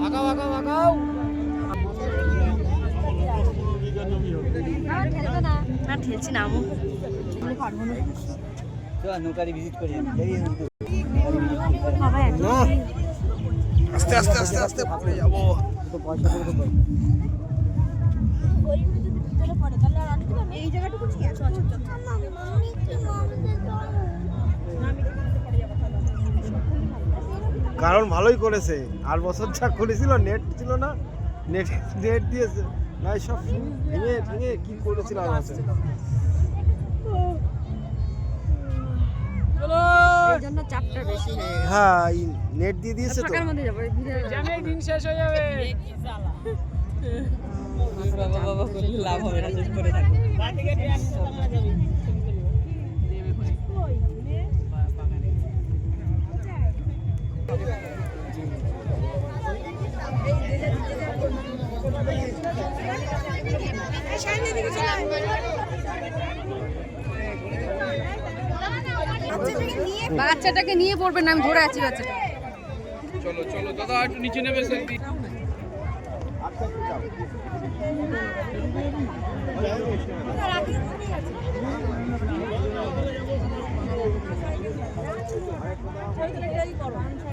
আগাও আগাও আগাও না ঠেলছি না আমু নৌকারি ভিজিট করি আস্তে আস্তে আস্তে আস্তে ভাবলে যাব তো পয়সা করে তো পাই। এই জায়গাটুকু ঠিক আছে কারণ ভালোই করেছে। আর বছর যা করেছিল নেট ছিল না নেট নেট দিয়েছে। না সব ভেঙে ভেঙে কি করেছিল আর হয়ে নেট দিয়ে দিয়েছে তো। ফাঁকার মধ্যে যাব এই বাবা বাবা লাভ হবে না করে বাচ্চাটাকে নিয়ে পড়বেন আমি ধরে আছি বাচ্চাটা। চলো চলো দাদা একটু নিচে নেবে সেলফি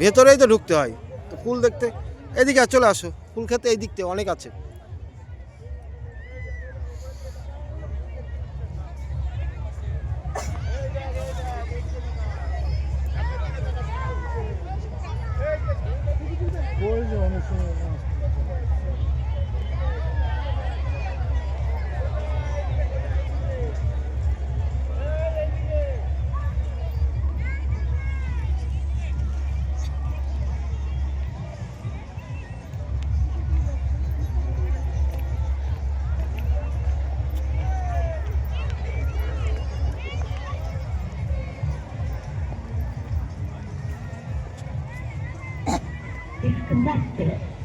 ভেতরেই তো ঢুকতে হয়। তো ফুল দেখতে, এদিকে চলে আসো। ফুল খেতে এই দিকতে অনেক আছে। conducted it.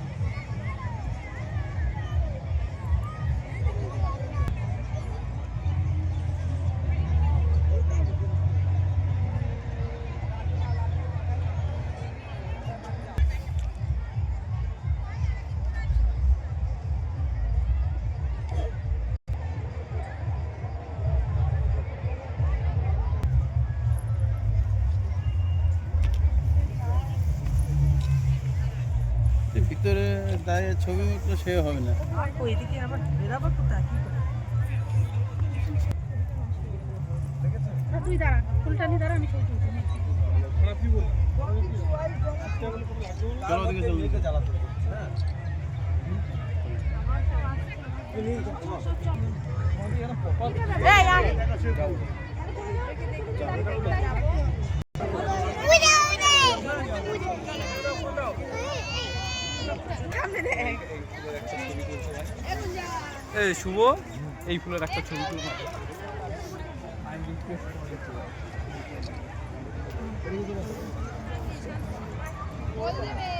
ভিতরে দাঁড়িয়ে ছবি তো সে হবে না। তুই দাঁড়া ফুলটা নিয়ে দাঁড়া আমি ছবি তুলছি নে। চলো ওদিকে চলো এই শুভ এই ফুলের একটা ছবি তুলবো বল দেবে।